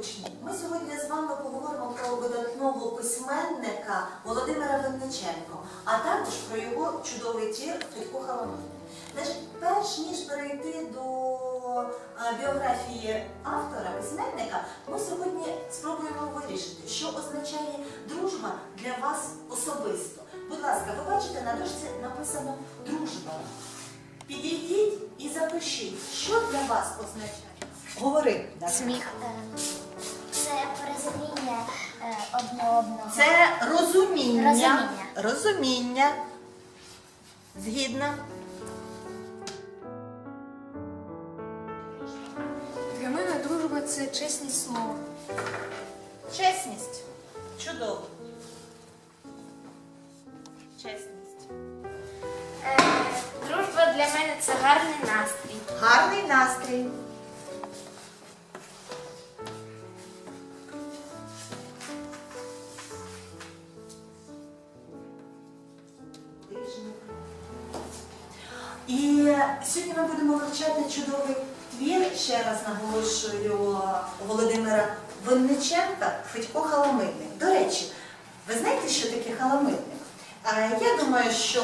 учні. Ми сьогодні з вами поговоримо про видатного письменника Володимира Винниченко, а також про його чудовий тір «Фітку Значить, Перш ніж перейти до е, біографії автора, письменника, ми сьогодні спробуємо вирішити, що означає дружба для вас особисто. Будь ласка, ви бачите, на дошці написано дружба. Підійдіть і запишіть, що для вас означає. Говори. Сміх. Е, одне одного. Це розуміння. Розуміння. Розуміння. Згідно. Для мене дружба це чесність слова. Чесність. Чудово. Чесність. Е, Дружба для мене це гарний настрій. Гарний настрій. І сьогодні ми будемо вивчати чудовий твір, ще раз наголошую Володимира Винниченка Федько Халамидник. До речі, ви знаєте, що таке халамидник? Е, Я думаю, що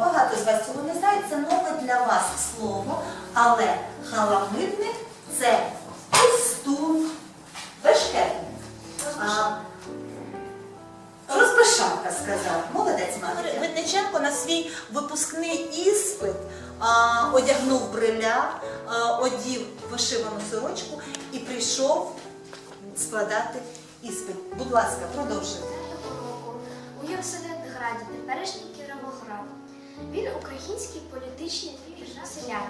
багато з вас цього не знають, це нове для вас слово, але халамидник це пустун, бешкетник. А, Розпишалка сказав, молодець Марія. Винниченко на свій випускний іспит одягнув бриля, одів вишивану сорочку і прийшов складати іспит. Будь ласка, продовжуйте. у Єрусалимграді, теперішній Кіровоград. Він український політичний селян.